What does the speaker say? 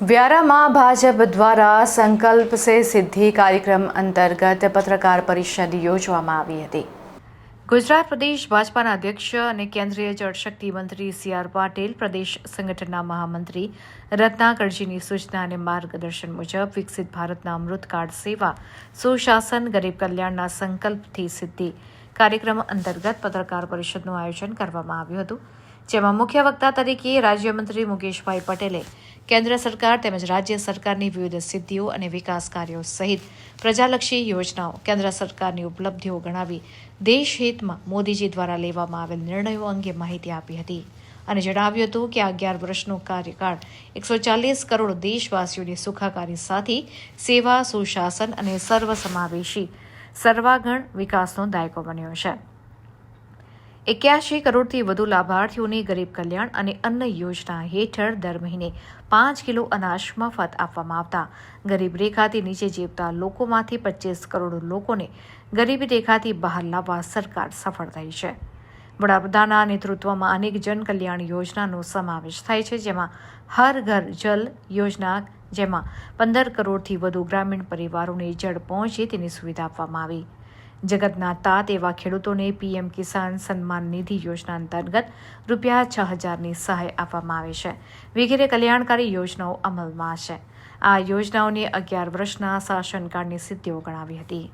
વ્યારામાં ભાજપ દ્વારા સંકલ્પ સે સિદ્ધિ કાર્યક્રમ અંતર્ગત પત્રકાર પરિષદ યોજવામાં આવી હતી. ગુજરાત પ્રદેશ ભાજપાના અધ્યક્ષ અને કેન્દ્રીય જળશક્તિ મંત્રી સી આર પાટીલ, પ્રદેશ સંગઠનના મહામંત્રી રત્નાકરજીની સૂચના અને માર્ગદર્શન મુજબ વિકસિત ભારતના અમૃતકાળ સેવા, સુશાસન, ગરીબ કલ્યાણના સંકલ્પથી સિદ્ધિ કાર્યક્રમ અંતર્ગત પત્રકાર પરિષદનું આયોજન કરવામાં આવ્યું હતું. જેમાં મુખ્ય વક્તા તરીકે રાજ્યમંત્રી મુકેશભાઈ પટેલે, કેન્દ્ર સરકાર તેમજ રાજ્ય સરકારની વિવિધ સિદ્ધિઓ અને વિકાસ કાર્યો સહિત પ્રજાલક્ષી યોજનાઓ કેન્દ્ર સરકારની ઉપલબ્ધિઓ ગણાવી દેશહિતમાં મોદીજી દ્વારા લેવામાં આવેલ નિર્ણયો અંગે માહિતી આપી હતી અને જણાવ્યું હતું કે અગિયાર વર્ષનો કાર્યકાળ એકસો ચાલીસ કરોડ દેશવાસીઓની સુખાકારી સાથે સેવા, સુશાસન અને સર્વસમાવેશી, સર્વાગણ વિકાસનો દાયકો બન્યો છે. એક્યાસી કરોડથી વધુ લાભાર્થીઓને ગરીબ કલ્યાણ અને અન્ન યોજના હેઠળ દર મહિને પાંચ કિલો અનાજ મફત આપવામાં આવતા. ગરીબ રેખાથી નીચે જીવતા લોકોમાંથી પચીસ કરોડ લોકોને ગરીબી રેખાથી બહાર લાવવા સરકાર સફળ થઈ છે. વડાપ્રધાનના નેતૃત્વમાં અનેક જનકલ્યાણ યોજનાનો સમાવેશ થાય છે, જેમાં હર ઘર જલ યોજના, જેમાં પંદર કરોડથી વધુ ગ્રામીણ પરિવારોને જળ પહોંચે તેની સુવિધા આપવામાં આવી. જગતના તાત એવા ખેડૂતોને પીએમ કિસાન સન્માન નિધિ યોજના અંતર્ગત રૂપિયા છ હજારની સહાય આપવામાં આવે છે. વગેરે કલ્યાણકારી યોજનાઓ અમલમાં છે. આ યોજનાઓને અગિયાર વર્ષના શાસનકાળની સિદ્ધિઓ ગણાવી હતી.